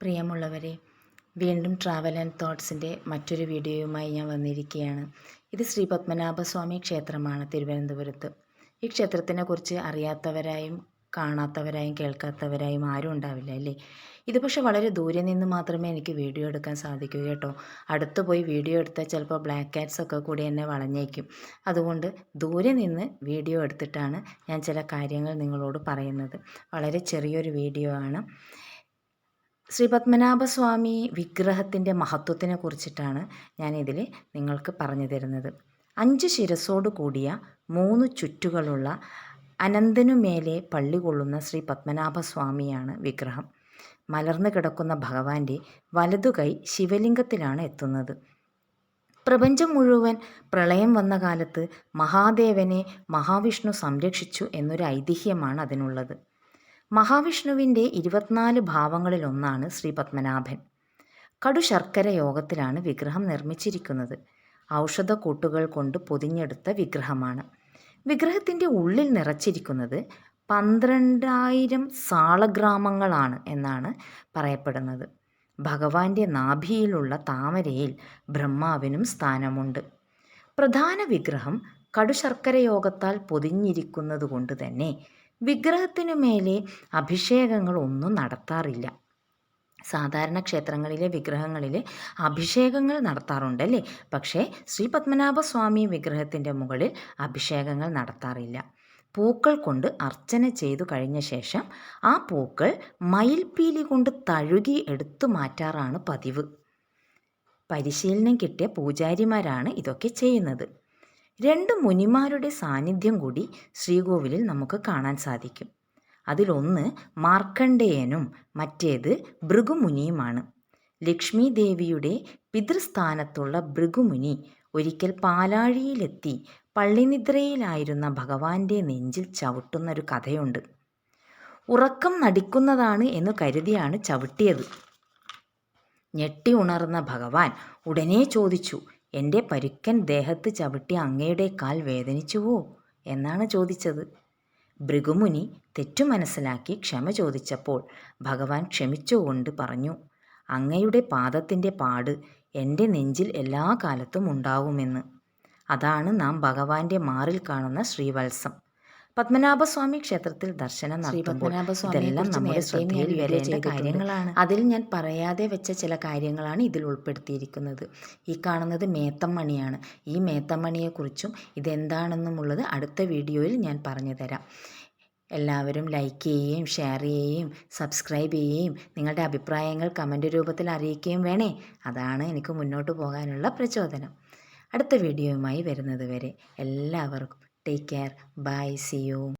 പ്രിയമുള്ളവരെ വീണ്ടും travel and തോട്ട്സിന്റെ മറ്റൊരു വീഡിയോയുമായി ഞാൻ വന്നിരിക്കുകയാണ്. ഇത് ശ്രീ പത്മനാഭസ്വാമി ക്ഷേത്രമാണ് തിരുവനന്തപുരത്ത്. ഈ ക്ഷേത്രത്തിനെ കുറിച്ച് അറിയാത്തവരായും കാണാത്തവരായും കേൾക്കാത്തവരായും ആരും ഉണ്ടാവില്ല അല്ലേ? ഇത് പക്ഷേ വളരെ ദൂരെ നിന്ന് മാത്രമേ എനിക്ക് വീഡിയോ എടുക്കാൻ സാധിക്കൂ കേട്ടോ. അടുത്ത് പോയി വീഡിയോ എടുത്താൽ ചിലപ്പോൾ ബ്ലാക്ക് ക്യാറ്റ്സ് ഒക്കെ കൂടി എന്നെ വളഞ്ഞേക്കും. അതുകൊണ്ട് ദൂരെ നിന്ന് വീഡിയോ എടുത്തിട്ടാണ് ഞാൻ ചില കാര്യങ്ങൾ നിങ്ങളോട് പറയുന്നത്. വളരെ ചെറിയൊരു വീഡിയോ ആണ്. ശ്രീ പത്മനാഭസ്വാമി വിഗ്രഹത്തിന്റെ മഹത്വത്തിനെ കുറിച്ചിട്ടാണ് ഞാനിതിൽ നിങ്ങൾക്ക് പറഞ്ഞു തരുന്നത്. അഞ്ച് ശിരസോട് കൂടിയ മൂന്ന് ചുറ്റുകളുള്ള അനന്തനുമേലെ പള്ളി കൊള്ളുന്ന ശ്രീ പത്മനാഭസ്വാമിയാണ് വിഗ്രഹം. മലർന്നു കിടക്കുന്ന ഭഗവാന്റെ വലതുകൈ ശിവലിംഗത്തിലാണ് എത്തുന്നത്. പ്രപഞ്ചം മുഴുവൻ പ്രളയം വന്ന കാലത്ത് മഹാദേവനെ മഹാവിഷ്ണു സംരക്ഷിച്ചു എന്നൊരു ഐതിഹ്യമാണ് അതിനുള്ളത്. മഹാവിഷ്ണുവിന്റെ ഇരുപത്തിനാല് ഭാവങ്ങളിലൊന്നാണ് ശ്രീ പത്മനാഭൻ കടു ശർക്കര യോഗത്തിലാണ് വിഗ്രഹം നിർമ്മിച്ചിരിക്കുന്നത്. ഔഷധക്കൂട്ടുകൾ കൊണ്ട് പൊതിഞ്ഞെടുത്ത വിഗ്രഹമാണ്. വിഗ്രഹത്തിന്റെ ഉള്ളിൽ നിറച്ചിരിക്കുന്നത് പന്ത്രണ്ടായിരം സാളഗ്രാമങ്ങളാണ് എന്നാണ് പറയപ്പെടുന്നത്. ഭഗവാന്റെ നാഭിയിലുള്ള താമരയിൽ ബ്രഹ്മാവിനും സ്ഥാനമുണ്ട്. പ്രധാന വിഗ്രഹം കടുശർക്കര യോഗത്താൽ പൊതിഞ്ഞിരിക്കുന്നത് കൊണ്ട് തന്നെ വിഗ്രഹത്തിനു മേലെ അഭിഷേകങ്ങൾ ഒന്നും നടത്താറില്ല. സാധാരണ ക്ഷേത്രങ്ങളിലെ വിഗ്രഹങ്ങളിൽ അഭിഷേകങ്ങൾ നടത്താറുണ്ടല്ലേ? പക്ഷേ ശ്രീ പത്മനാഭസ്വാമി വിഗ്രഹത്തിന്റെ മുകളിൽ അഭിഷേകങ്ങൾ നടത്താറില്ല. പൂക്കൾ കൊണ്ട് അർച്ചന ചെയ്തു കഴിഞ്ഞ ശേഷം ആ പൂക്കൾ മയിൽപീലി കൊണ്ട് തഴുകി എടുത്തു മാറ്റാറാണ് പതിവ്. പരിശീലനം കിട്ടിയ പൂജാരിമാരാണ് ഇതൊക്കെ ചെയ്യുന്നത്. രണ്ട് മുനിമാരുടെ സാന്നിധ്യം കൂടി ശ്രീകോവിലിൽ നമുക്ക് കാണാൻ സാധിക്കും. അതിലൊന്ന് മാർക്കണ്ഡേയനും മറ്റേത് ഭൃഗുമുനിയുമാണ്. ലക്ഷ്മി ദേവിയുടെ പിതൃസ്ഥാനത്തുള്ള ഭൃഗുമുനി ഒരിക്കൽ പാലാഴിയിലെത്തി പള്ളിനിദ്രയിലായിരുന്ന ഭഗവാന്റെ നെഞ്ചിൽ ചവിട്ടുന്നൊരു കഥയുണ്ട്. ഉറക്കം നടിക്കുന്നതാണ് എന്ന് കരുതിയാണ് ചവിട്ടിയത്. ഞെട്ടി ഉണർന്ന ഭഗവാൻ ഉടനെ ചോദിച്ചു എന്റെ പരുക്കൻ ദേഹത്ത് ചവിട്ടി അങ്ങയുടെ കാൽ വേദനിച്ചുവോ? എന്നാണ് ചോദിച്ചത്. ഭൃഗുമുനി തെറ്റു മനസ്സിലാക്കി ക്ഷമ ചോദിച്ചപ്പോൾ ഭഗവാൻ ക്ഷമിച്ചുകൊണ്ട് പറഞ്ഞു അങ്ങയുടെ പാദത്തിന്റെ പാട് എന്റെ നെഞ്ചിൽ എല്ലാ കാലത്തും ഉണ്ടാവുമെന്ന്. അതാണ് നാം ഭഗവാന്റെ മാറിൽ കാണുന്ന ശ്രീവത്സം. പത്മനാഭസ്വാമി ക്ഷേത്രത്തിൽ ദർശനം നടത്തുമ്പോൾ ഇതെല്ലാം നമ്മുടെ ശ്രദ്ധയിൽ വരേണ്ട കാര്യങ്ങളാണ്. അതിൽ ഞാൻ പറയാതെ വെച്ച ചില കാര്യങ്ങളാണ് ഇതിൽ ഉൾപ്പെടുത്തിയിരിക്കുന്നത്. ഈ കാണുന്നത് മേത്തമ്മണിയാണ്. ഈ മേത്തമ്മണിയെക്കുറിച്ചും ഇതെന്താണെന്നുമുള്ളത് അടുത്ത വീഡിയോയിൽ ഞാൻ പറഞ്ഞു തരാം. എല്ലാവരും ലൈക്ക് ചെയ്യുകയും ഷെയർ ചെയ്യുകയും സബ്സ്ക്രൈബ് ചെയ്യുകയും നിങ്ങളുടെ അഭിപ്രായങ്ങൾ കമന്റ് രൂപത്തിൽ അറിയിക്കുകയും വേണേ. അതാണ് എനിക്ക് മുന്നോട്ട് പോകാനുള്ള പ്രചോദനം. അടുത്ത വീഡിയോയുമായി വരുന്നത് വരെ എല്ലാവർക്കും Take care. Bye. See you.